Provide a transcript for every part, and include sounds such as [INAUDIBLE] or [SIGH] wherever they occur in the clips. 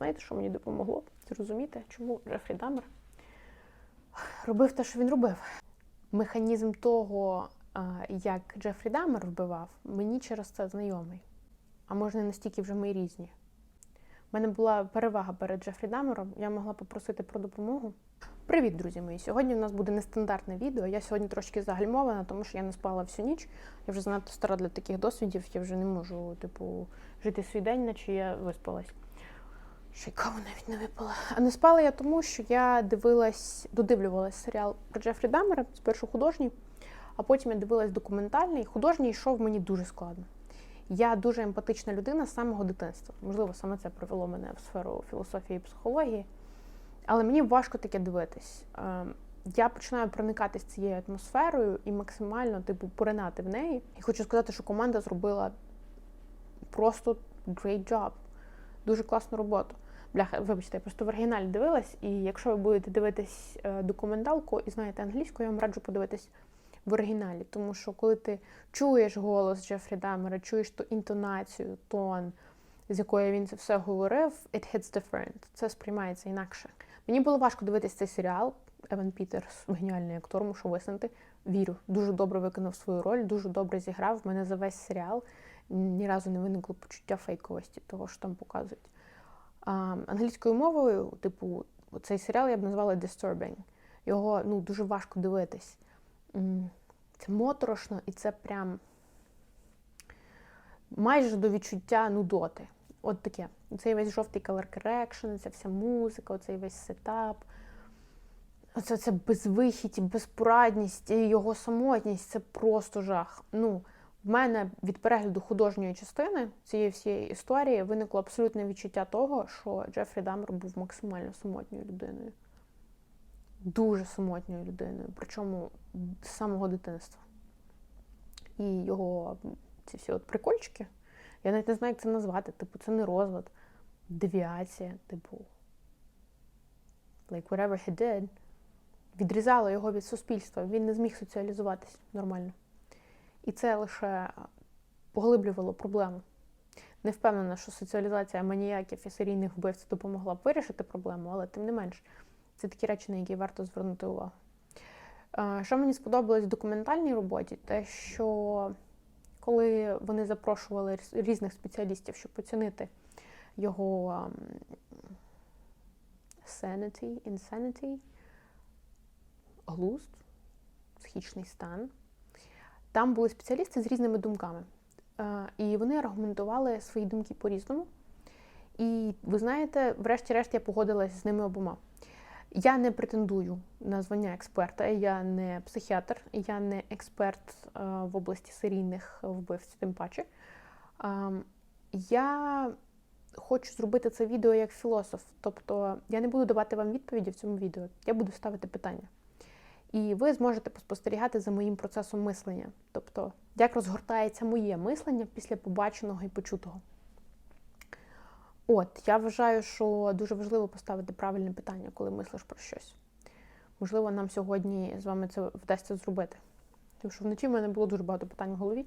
знаєте, що мені допомогло зрозуміти, чому Джефрі Дамер робив те, що він робив. Механізм того, як Джефрі Дамер вбивав, мені через це знайомий. А може, настільки вже ми різні. У мене була перевага перед Джефрі Дамером, я могла попросити про допомогу. Привіт, друзі мої! Сьогодні у нас буде нестандартне відео. Я сьогодні трошки загальмована, тому що я не спала всю ніч. Я вже занадто стара для таких досвідів, я вже не можу, типу, жити свій день, наче я виспалась. Ще й навіть не випила. А не спала я тому, що я дивилась, додивлювалась серіал про Джефрі Дамера, спершу художній, а потім я дивилась документальний. Художній йшов мені дуже складно. Я дуже емпатична людина з самого дитинства. Можливо, саме це привело мене в сферу філософії і психології. Але мені важко таке дивитись. Ем, Я починаю проникатись цією атмосферою і максимально типу поринати в неї. І хочу сказати, що команда зробила просто great job. Дуже класну роботу. Бляха, вибачте, я просто в оригіналі дивилась, і якщо ви будете дивитись е, документалку і знаєте англійську, я вам раджу подивитись в оригіналі. Тому що коли ти чуєш голос Джефрі Дамера, чуєш ту інтонацію, тон, з якою він це все говорив, it hits different. Це сприймається інакше. Мені було важко дивитись цей серіал. Еван Пітерс геніальний актор, мушу визнати. Вірю, дуже добре виконав свою роль, дуже добре зіграв. В мене за весь серіал ні разу не виникло почуття фейковості того, що там показують. А, англійською мовою, типу, цей серіал я б назвала disturbing. Його ну, дуже важко дивитись. Це моторошно і це прям майже до відчуття нудоти. От таке. Цей весь жовтий color correction, ця вся музика, оцей весь сетап. Оце це безвихідь, безпорадність, його самотність це просто жах. Ну, в мене від перегляду художньої частини цієї всієї історії виникло абсолютне відчуття того, що Джефрі Дамер був максимально самотньою людиною. Дуже самотньою людиною, причому з самого дитинства. І його ці всі от прикольчики, я навіть не знаю, як це назвати. Типу, це не розлад, девіація, типу. Like whatever he did, відрізало його від суспільства. Він не зміг соціалізуватись нормально. І це лише поглиблювало проблему. Не впевнена, що соціалізація маніяків і серійних вбивців допомогла б вирішити проблему, але тим не менш, це такі речі, на які варто звернути увагу. Е, Що мені сподобалось в документальній роботі, те, що коли вони запрошували різних спеціалістів, щоб оцінити його ем, sanity, insanity, глузд, психічний стан, там були спеціалісти з різними думками. Е, І вони аргументували свої думки по-різному. І ви знаєте, врешті-решт я погодилась з ними обома. Я не претендую на звання експерта, я не психіатр, я не експерт е, в області серійних вбивців, тим паче. Ем, Я хочу зробити це відео як філософ. Тобто я не буду давати вам відповіді в цьому відео, я буду ставити питання. І ви зможете поспостерігати за моїм процесом мислення, тобто, як розгортається моє мислення після побаченого і почутого. От, я вважаю, що дуже важливо поставити правильне питання, коли мислиш про щось. Можливо, нам сьогодні з вами це вдасться зробити. Тому що вночі в мене було дуже багато питань в голові,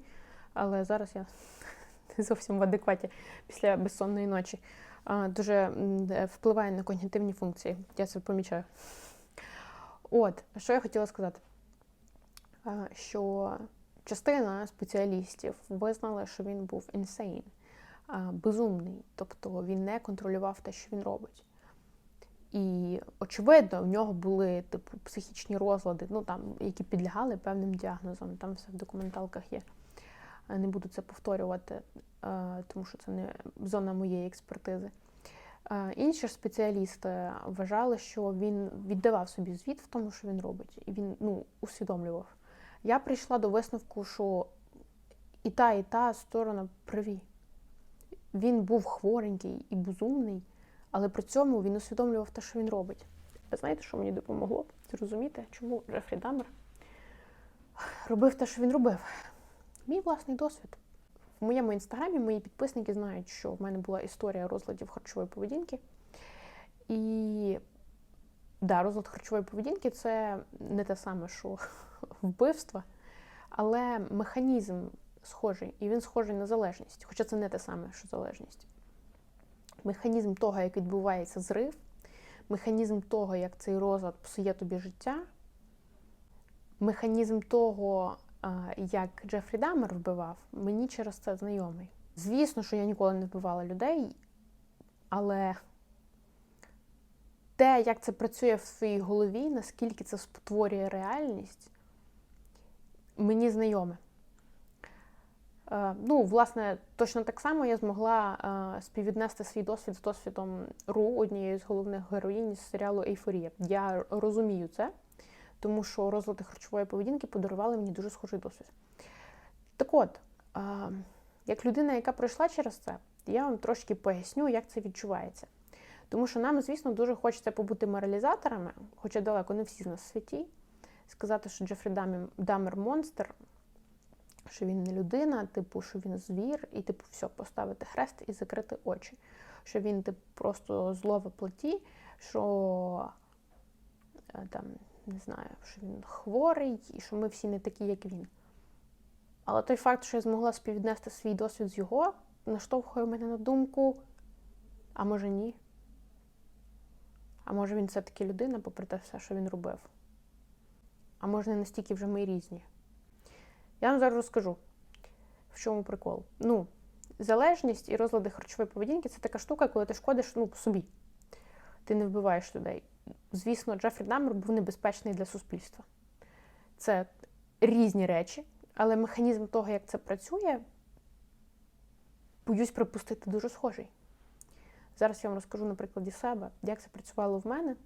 але зараз я [LAUGHS] не зовсім в адекваті після безсонної ночі. Дуже впливає на когнітивні функції. Я це помічаю. От, що я хотіла сказати, що частина спеціалістів визнали, що він був а, безумний, тобто він не контролював те, що він робить. І очевидно, в нього були типу психічні розлади, ну там, які підлягали певним діагнозам. Там все в документалках є. Не буду це повторювати, тому що це не зона моєї експертизи. Е, Інші ж спеціалісти вважали, що він віддавав собі звіт в тому, що він робить, і він ну, усвідомлював. Я прийшла до висновку, що і та, і та сторона праві. Він був хворенький і безумний, але при цьому він усвідомлював те, що він робить. Знаєте, що мені допомогло зрозуміти, чому Джефрі Дамер робив те, що він робив? Мій власний досвід. В моєму інстаграмі мої підписники знають, що в мене була історія розладів харчової поведінки. І да, розлад харчової поведінки це не те саме, що [LAUGHS] вбивство, але механізм схожий, і він схожий на залежність, хоча це не те саме, що залежність. механізм того, як відбувається зрив, механізм того, як цей розлад псує тобі життя, механізм того, як Джефрі Дамер вбивав, мені через це знайомий. Звісно, що я ніколи не вбивала людей, але те, як це працює в своїй голові, наскільки це спотворює реальність, мені знайоме. Е, Ну, власне, точно так само я змогла е, співвіднести свій досвід з досвідом Ру, однієї з головних героїнь з серіалу Ейфорія. Я розумію це, тому що розлади харчової поведінки подарували мені дуже схожий досвід. Так от, як людина, яка пройшла через це, я вам трошки поясню, як це відчувається. Тому що нам, звісно, дуже хочеться побути моралізаторами, хоча далеко не всі з нас святі, сказати, що Джефрі Дамер, Дамер монстр, що він не людина, типу, що він звір, і типу, все, поставити хрест і закрити очі. Що він типу, просто зло в плоті, що е, там, не знаю, що він хворий, і що ми всі не такі, як він. Але той факт, що я змогла співвіднести свій досвід з його, наштовхує мене на думку, а може ні. А може він все-таки людина, попри те все, що він робив. А може не настільки вже ми різні. Я вам зараз розкажу, в чому прикол. Ну, залежність і розлади харчової поведінки це така штука, коли ти шкодиш ну, собі. Ти не вбиваєш людей. Звісно, Джефрі Дамер був небезпечний для суспільства. Це різні речі, але механізм того, як це працює, боюсь припустити дуже схожий. Зараз я вам розкажу на прикладі себе, як це працювало в мене.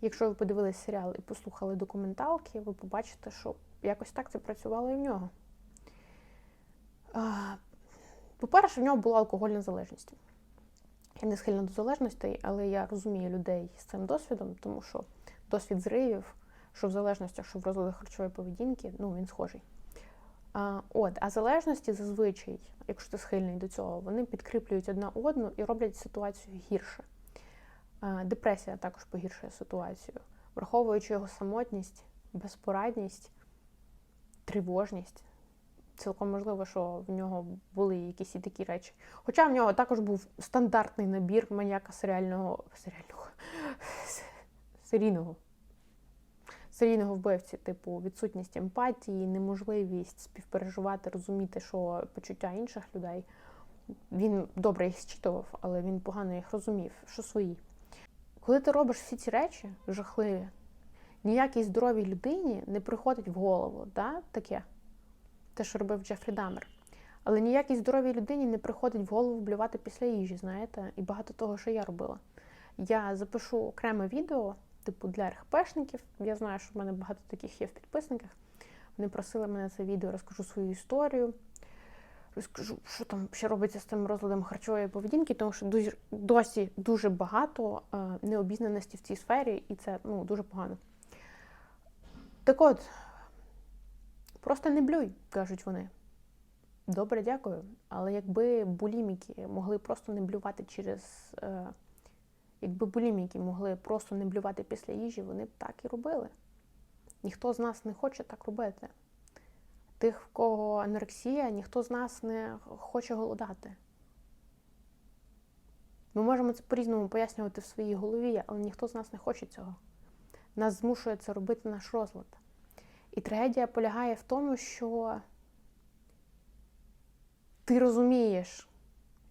Якщо ви подивились серіал і послухали документалки, ви побачите, що якось так це працювало і в нього. По-перше, в нього була алкогольна залежність. Я не схильна до залежностей, але я розумію людей з цим досвідом, тому що досвід зривів, що в залежностях, що в розладах харчової поведінки, ну, він схожий. А, От, а залежності зазвичай, якщо ти схильний до цього, вони підкріплюють одна одну і роблять ситуацію гірше. А, Депресія також погіршує ситуацію, враховуючи його самотність, безпорадність, тривожність. Цілком можливо, що в нього були якісь і такі речі. Хоча в нього також був стандартний набір маніяка серіального серіального серійного серійного вбивці, типу відсутність емпатії, неможливість співпереживати, розуміти, що почуття інших людей. Він добре їх зчитував, але він погано їх розумів, що свої. Коли ти робиш всі ці речі жахливі, ніякій здоровій людині не приходить в голову, да? таке, те, що робив Джефрі Дамер. Але ніякій здоровій людині не приходить в голову вблювати після їжі, знаєте, і багато того, що я робила. Я запишу окреме відео типу для РХПшників. Я знаю, що в мене багато таких є в підписниках. Вони просили мене це відео, розкажу свою історію, розкажу, що там ще робиться з тим розладом харчової поведінки, тому що досі дуже багато е, необізнаності в цій сфері, і це ну, дуже погано. Так от, просто не блюй, кажуть вони. Добре, дякую. Але якби буліміки могли просто не блювати через. Е, Якби буліміки могли просто не блювати після їжі, вони б так і робили. Ніхто з нас не хоче так робити. Тих, в кого анорексія, ніхто з нас не хоче голодати. Ми можемо це по-різному пояснювати в своїй голові, але ніхто з нас не хоче цього. Нас змушує це робити наш розлад. І трагедія полягає в тому, що ти розумієш,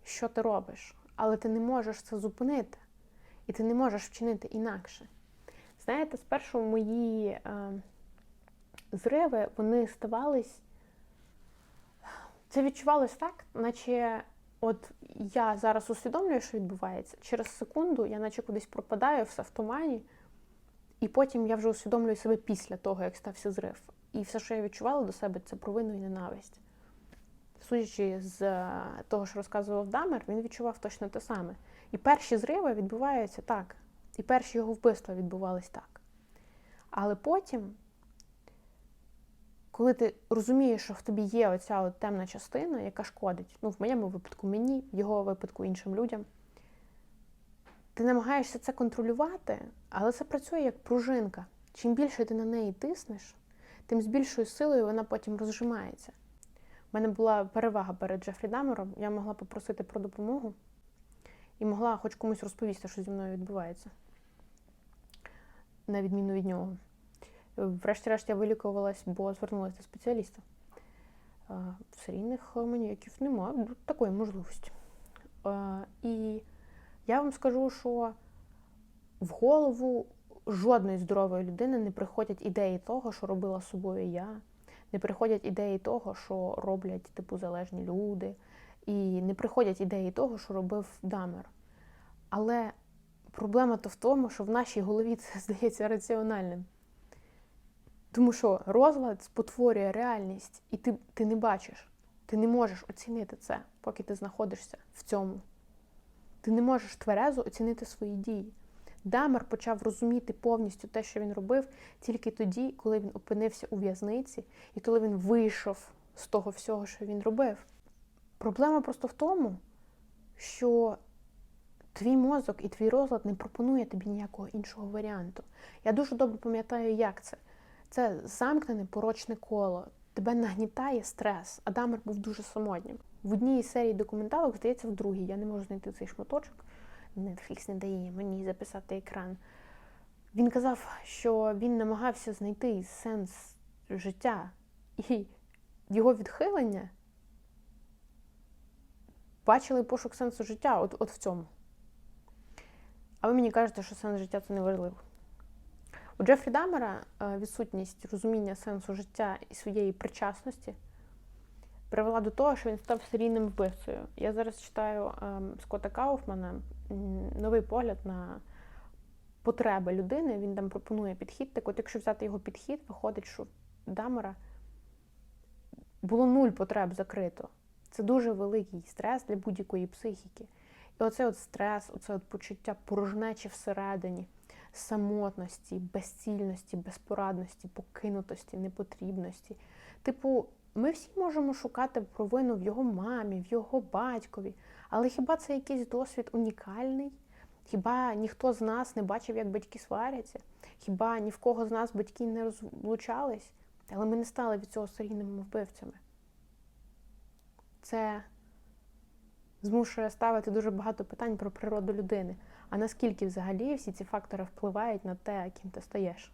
що ти робиш, але ти не можеш це зупинити. І ти не можеш вчинити інакше. Знаєте, спершу мої е, зриви вони ставались. Це відчувалось так, наче от я зараз усвідомлюю, що відбувається. Через секунду я наче кудись пропадаю все в тумані, і потім я вже усвідомлюю себе після того, як стався зрив. І все, що я відчувала до себе, це провину і ненависть. Судячи з е, того, що розказував Дамер, він відчував точно те саме. І перші зриви відбуваються так. І перші його вбивства відбувались так. Але потім, коли ти розумієш, що в тобі є оця от темна частина, яка шкодить, ну, в моєму випадку мені, в його випадку іншим людям, ти намагаєшся це контролювати, але це працює як пружинка. Чим більше ти на неї тиснеш, тим з більшою силою вона потім розжимається. У мене була перевага перед Джефрі Дамером, я могла попросити про допомогу. і могла хоч комусь розповісти, що зі мною відбувається. На відміну від нього. Врешті-решт я вилікувалась, бо звернулася до спеціаліста. Е, В серійних маніяків немає такої можливості. Е, І я вам скажу, що в голову жодної здорової людини не приходять ідеї того, що робила з собою я, не приходять ідеї того, що роблять типу залежні люди, і не приходять ідеї того, що робив Дамер. Але проблема то в тому, що в нашій голові це [LAUGHS] здається раціональним. Тому що розлад спотворює реальність, і ти, ти не бачиш, ти не можеш оцінити це, поки ти знаходишся в цьому. Ти не можеш тверезо оцінити свої дії. Дамер почав розуміти повністю те, що він робив, тільки тоді, коли він опинився у в'язниці, і коли він вийшов з того всього, що він робив. Проблема просто в тому, що твій мозок і твій розлад не пропонує тобі ніякого іншого варіанту. Я дуже добре пам'ятаю, як це. Це замкнене порочне коло. Тебе нагнітає стрес. Адамер був дуже самотнім. В одній із серій документалок, здається, в другій. Я не можу знайти цей шматочок. Netflix не дає мені записати екран. Він казав, що він намагався знайти сенс життя, і його відхилення бачили пошук сенсу життя от, от в цьому. А ви мені кажете, що сенс життя це не важливо. У Джефрі Дамера е, відсутність розуміння сенсу життя і своєї причасності привела до того, що він став серійним вбивцею. Я зараз читаю ем, Скотта Кауфмана новий погляд на потреби людини. Він там пропонує підхід. Так от, якщо взяти його підхід, виходить, що Дамера було нуль потреб закрито. Це дуже великий стрес для будь-якої психіки. І оцей от стрес, оце от почуття порожнечі всередині, самотності, безцільності, безпорадності, покинутості, непотрібності. Типу, ми всі можемо шукати провину в його мамі, в його батькові, але хіба це якийсь досвід унікальний? Хіба ніхто з нас не бачив, як батьки сваряться? Хіба ні в кого з нас батьки не розлучались? Але ми не стали від цього серійними вбивцями. Це змушує ставити дуже багато питань про природу людини. А наскільки взагалі всі ці фактори впливають на те, ким ти стаєш?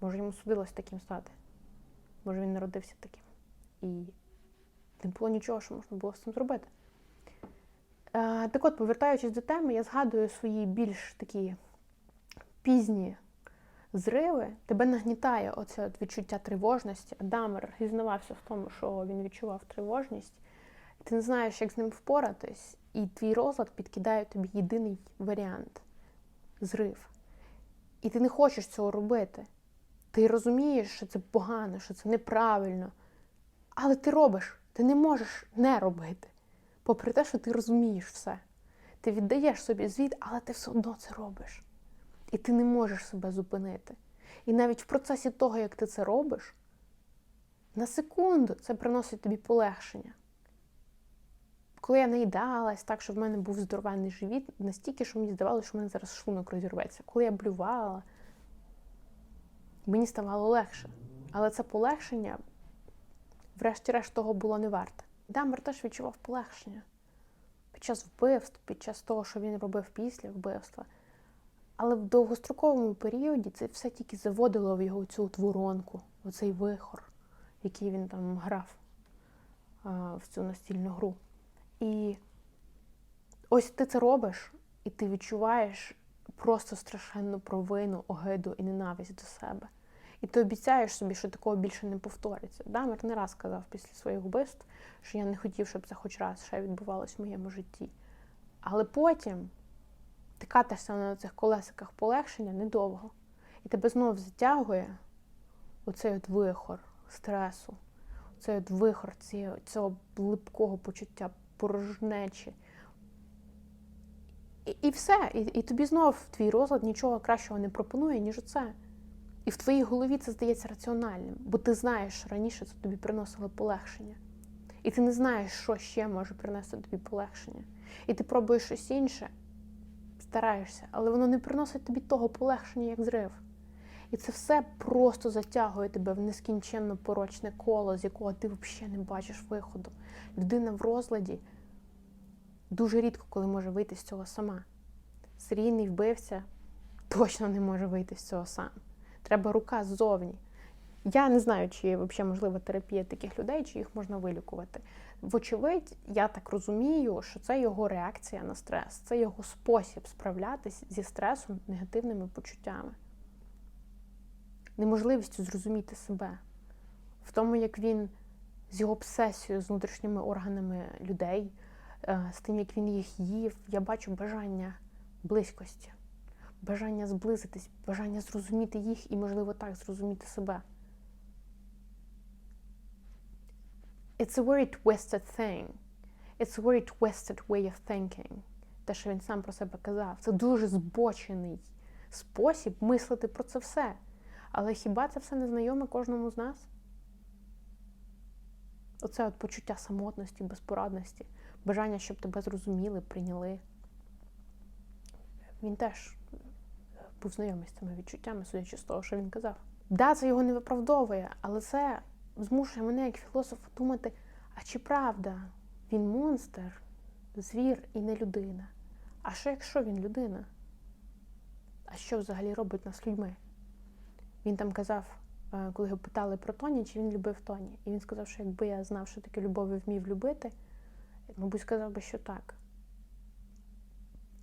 Може, йому судилось таким стати? Може, він народився таким. І не було нічого, що можна було з цим зробити. Е, так от, повертаючись до теми, я згадую свої більш такі пізні зриви. Тебе нагнітає оце відчуття тривожності. Адамер зізнавався в тому, що він відчував тривожність. Ти не знаєш, як з ним впоратись, і твій розлад підкидає тобі єдиний варіант зрив. І ти не хочеш цього робити. Ти розумієш, що це погано, що це неправильно. Але ти робиш, ти не можеш не робити. Попри те, що ти розумієш все. Ти віддаєш собі звіт, але ти все одно це робиш. І ти не можеш себе зупинити. І навіть в процесі того, як ти це робиш, на секунду це приносить тобі полегшення. Коли я наїдалась так, що в мене був здоровенний живіт, настільки, що мені здавалося, що в мене зараз шлунок розірветься. Коли я блювала, мені ставало легше. Але це полегшення, врешті-решт, того було не варте. Дамер теж відчував полегшення під час вбивств, під час того, що він робив після вбивства. Але в довгостроковому періоді це все тільки заводило в його цю воронку, оцей вихор, який він там грав а, в цю настільну гру. І ось ти це робиш, і ти відчуваєш просто страшенну провину, огиду і ненависть до себе. І ти обіцяєш собі, що такого більше не повториться. Дамер не раз сказав після своїх вбивств, що я не хотів, щоб це хоч раз ще відбувалося в моєму житті. Але потім ти катишся на цих колесиках полегшення недовго. І тебе знову затягує оцей от вихор стресу, оцей от вихор цього, цього липкого почуття порожнечі. І, і все. І, і тобі знов твій розлад нічого кращого не пропонує, ніж це. І в твоїй голові це здається раціональним, бо ти знаєш, що раніше це тобі приносило полегшення. І ти не знаєш, що ще може принести тобі полегшення. І ти пробуєш щось інше, стараєшся, але воно не приносить тобі того полегшення, як зрив. І це все просто затягує тебе в нескінченно порочне коло, з якого ти взагалі не бачиш виходу. Людина в розладі дуже рідко коли може вийти з цього сама. Серійний вбивця точно не може вийти з цього сам. Треба рука ззовні. Я не знаю, чи є взагалі можлива терапія таких людей, чи їх можна вилікувати. Вочевидь, я так розумію, що це його реакція на стрес, це його спосіб справлятись зі стресом, негативними почуттями, неможливістю зрозуміти себе, в тому, як він з його обсесією з внутрішніми органами людей, е, з тим, як він їх їв, я бачу бажання близькості, бажання зблизитись, бажання зрозуміти їх і, можливо, так зрозуміти себе. It's a very twisted thing. It's a very twisted way of thinking. Те, що він сам про себе казав. Це дуже збочений спосіб мислити про це все. Але хіба це все не знайоме кожному з нас? Оце от почуття самотності, безпорадності, бажання, щоб тебе зрозуміли, прийняли. Він теж був знайомий з цими відчуттями, судячи з того, що він казав. Да, це його не виправдовує, але це змушує мене як філософа думати: а чи правда він монстр, звір і не людина? А що якщо він людина? А що взагалі робить нас людьми? Він там казав, е, коли його питали про Тоні, чи він любив Тоні. І він сказав, що якби я знав, що таке любов і вмів любити, мабуть, сказав би, що так.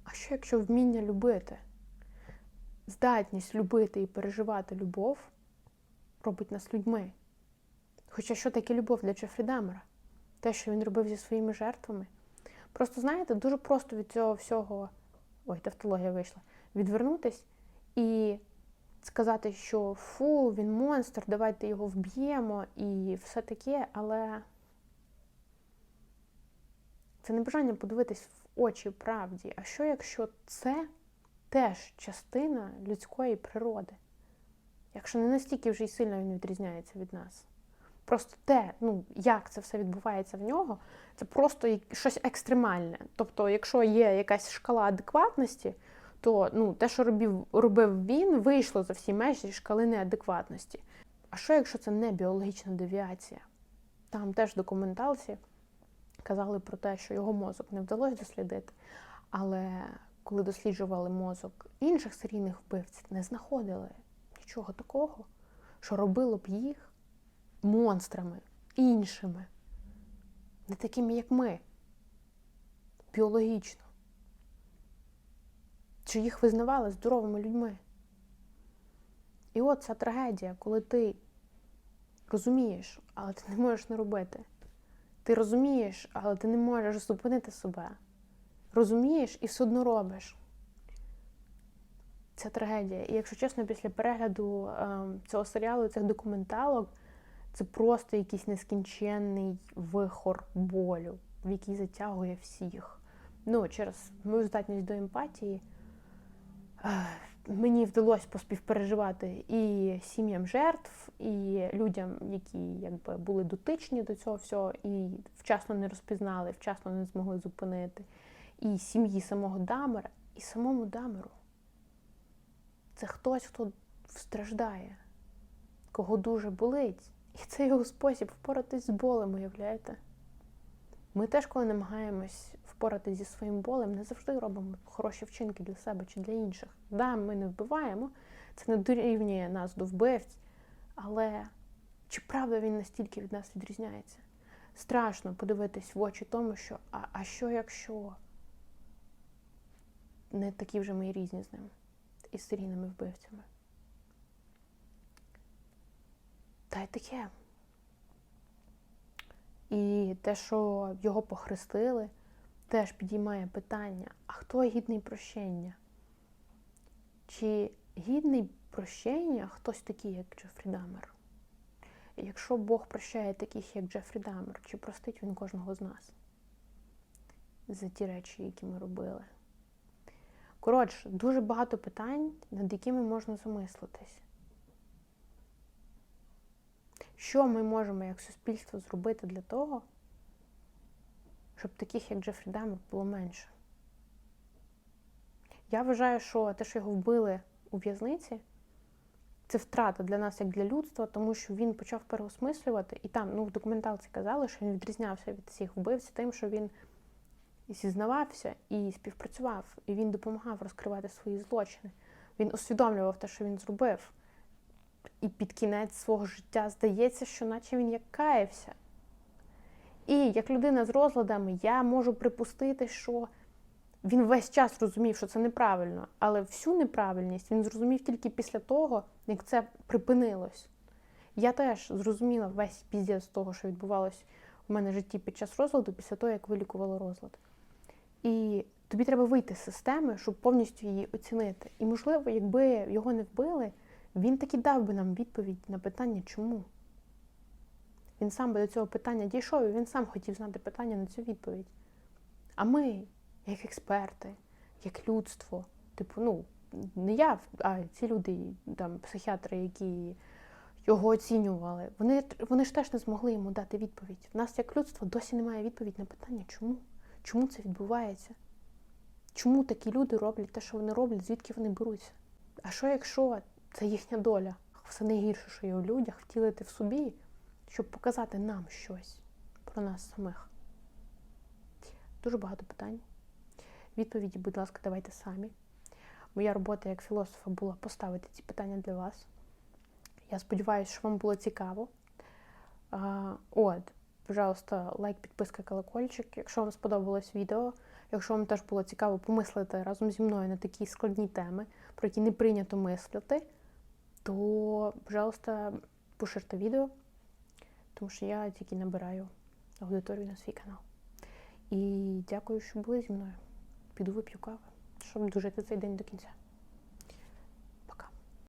А що якщо вміння любити, здатність любити і переживати любов робить нас людьми? Хоча що таке любов для Джефрі Дамера? Те, що він робив зі своїми жертвами. Просто, знаєте, дуже просто від цього всього, ой, тавтологія вийшла, відвернутись і сказати, що фу, він монстр, давайте його вб'ємо і все таке, але це не бажання подивитись в очі правді. А що, якщо це теж частина людської природи? Якщо не настільки вже й сильно він відрізняється від нас? Просто те, ну як це все відбувається в нього, це просто щось екстремальне. Тобто, якщо є якась шкала адекватності, то ну, те, що робив, робив він, вийшло за всі межі шкали неадекватності. А що, якщо це не біологічна девіація? Там теж документалці казали про те, що його мозок не вдалося дослідити, але коли досліджували мозок інших серійних вбивців, не знаходили нічого такого, що робило б їх монстрами, іншими, не такими, як ми, біологічно. Чи їх визнавали здоровими людьми? І от ця трагедія, коли ти розумієш, але ти не можеш не робити. Ти розумієш, але ти не можеш зупинити себе. Розумієш і все одно робиш. Це трагедія. І якщо чесно, після перегляду е, цього серіалу, цих документалок, це просто якийсь нескінченний вихор болю, в який затягує всіх. Ну, через мою здатність до емпатії мені вдалося поспівпереживати і сім'ям жертв, і людям, які якби були дотичні до цього всього, і вчасно не розпізнали, вчасно не змогли зупинити, і сім'ї самого Дамера, і самому Дамеру. Це хтось, хто страждає, кого дуже болить. І це його спосіб впоратись з болем, уявляєте? Ми теж, коли намагаємось впоратись зі своїм болем, не завжди робимо хороші вчинки для себе чи для інших. Да, ми не вбиваємо, це не дорівнює нас до вбивць, але чи правда він настільки від нас відрізняється? Страшно подивитись в очі тому, що а, а що якщо не такі вже ми і різні з ним, із серійними вбивцями? Та й таке. І те, що його похрестили, теж підіймає питання: а хто гідний прощення? Чи гідний прощення хтось такий, як Джефрі Дамер? Якщо Бог прощає таких, як Джефрі Дамер, чи простить він кожного з нас за ті речі, які ми робили? Коротше, дуже багато питань, над якими можна замислитись. Що ми можемо як суспільство зробити для того, щоб таких, як Джефрі Дамер, було менше? Я вважаю, що те, що його вбили у в'язниці, це втрата для нас як для людства, тому що він почав переосмислювати, і там ну, в документалці казали, що він відрізнявся від всіх вбивців тим, що він зізнавався і співпрацював, і він допомагав розкривати свої злочини. Він усвідомлював те, що він зробив. І під кінець свого життя здається, що наче він як каявся. І як людина з розладами, я можу припустити, що він весь час розумів, що це неправильно, але всю неправильність він зрозумів тільки після того, як це припинилось. Я теж зрозуміла весь піздець того, що відбувалось у мене в житті під час розладу, після того, як вилікувала розлад. І тобі треба вийти з системи, щоб повністю її оцінити. І, можливо, якби його не вбили, він таки дав би нам відповідь на питання, чому. Він сам би до цього питання дійшов, і він сам хотів знати питання на цю відповідь. А ми, як експерти, як людство, типу, ну, не я, а ці люди, там, психіатри, які його оцінювали, вони, вони ж теж не змогли йому дати відповідь. В нас, як людство, досі немає відповідь на питання, чому? Чому це відбувається? Чому такі люди роблять те, що вони роблять, звідки вони беруться? А що якщо це їхня доля? Все найгірше, що є у людях, втілити в собі, щоб показати нам щось про нас самих? Дуже багато питань. Відповіді, будь ласка, давайте самі. Моя робота як філософа була поставити ці питання для вас. Я сподіваюся, що вам було цікаво. От, пожалуйста, лайк, підписка, колокольчик. Якщо вам сподобалось відео, якщо вам теж було цікаво помислити разом зі мною на такі складні теми, про які не прийнято мислити, то, пожалуйста, поширте відео, тому що я тільки набираю аудиторію на свій канал. І дякую, що були зі мною. Піду вип'ю каву, щоб дожити цей день до кінця.